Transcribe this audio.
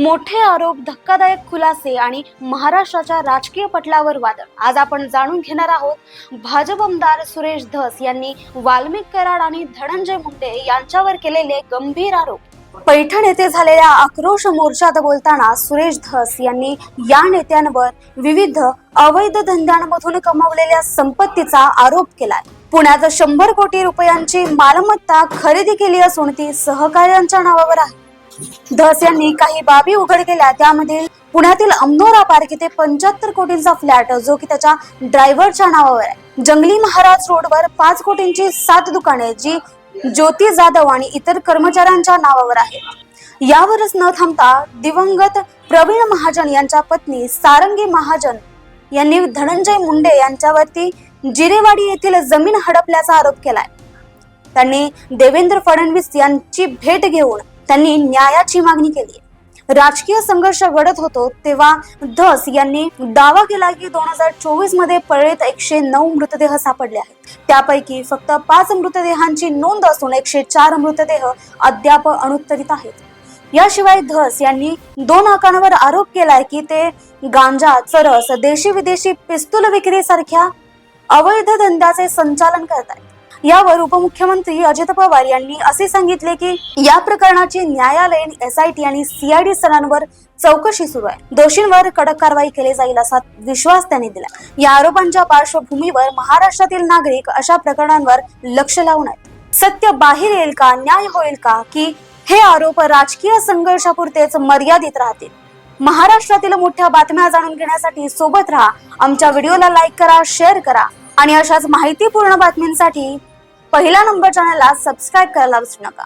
मोठे आरोप धक्कादायक खुलासे आणि महाराष्ट्राच्या राजकीय पटलावर वादळ आज आपण जाणून घेणार आहोत भाजप आमदार सुरेश धस यांनी वाल्मिक कराड आणि धनंजय मुंडे यांच्यावर केलेले गंभीर आरोप. पैठण येथे झालेल्या आक्रोश मोर्चात बोलताना सुरेश धस यांनी या नेत्यांवर विविध अवैध धंद्यांमधून कमावलेल्या संपत्तीचा आरोप केलाय. पुण्यात शंभर कोटी रुपयांची मालमत्ता खरेदी केली असून ती सहकार्यांच्या नावावर आहे. धस यांनी काही बाबी उघड केल्या. त्यामध्ये पुण्यातील अमनोरा पार्क येथे पंच्याहत्तर कोटींचा फ्लॅट जो की त्याच्या ड्रायव्हरच्या नावावर आहे. जंगली महाराज रोडवर पाच कोटींची सात दुकाने जी ज्योती जाधव आणि इतर कर्मचाऱ्यांच्या नावावर आहेत. यावरच न थांबता दिवंगत प्रवीण महाजन यांच्या पत्नी सारंगी महाजन यांनी धनंजय मुंडे यांच्यावरती जिरेवाडी येथील जमीन हडपल्याचा आरोप केलाय. त्यांनी देवेंद्र फडणवीस यांची भेट घेऊन त्यांनी न्यायाची मागणी केली. राजकीय संघर्ष घडत होतो तेव्हा धस यांनी दावा केला की दोन हजार चोवीसमध्ये पळेत एकशे नऊ मृतदेह सापडले आहेत. त्यापैकी फक्त पाच मृतदेहांची नोंद असून एकशे चार मृतदेह अद्याप अनुत्तरित आहेत. याशिवाय धस यांनी दोन आकांवर आरोप केलाय की ते गांजा चरस देशी विदेशी पिस्तूल विक्री सारख्या अवैध धंद्याचे संचालन करत आहेत यावर उपमुख्यमंत्री अजित पवार यांनी असे सांगितले की या प्रकरणाची न्यायालयीन एसआयटी आणि सीआयडी स्तरांवर चौकशी सुरू आहे. दोषींवर कडक कारवाई केली जाईल असा विश्वास त्यांनी दिला. या आरोपांच्या पार्श्वभूमीवर महाराष्ट्रातील नागरिक अशा प्रकरणांवर लक्ष लावून आहेत सत्य बाहेर येईल का न्याय होईल का की हे आरोप राजकीय संघर्षापुरतेच मर्यादित राहतील? महाराष्ट्रातील मोठ्या बातम्या जाणून घेण्यासाठी सोबत राहा. आमच्या व्हिडिओला लाईक करा शेअर करा आणि अशाच माहितीपूर्ण बातमींसाठी पहिला नंबर चॅनलला सबस्क्राईब करायला विसरू नका.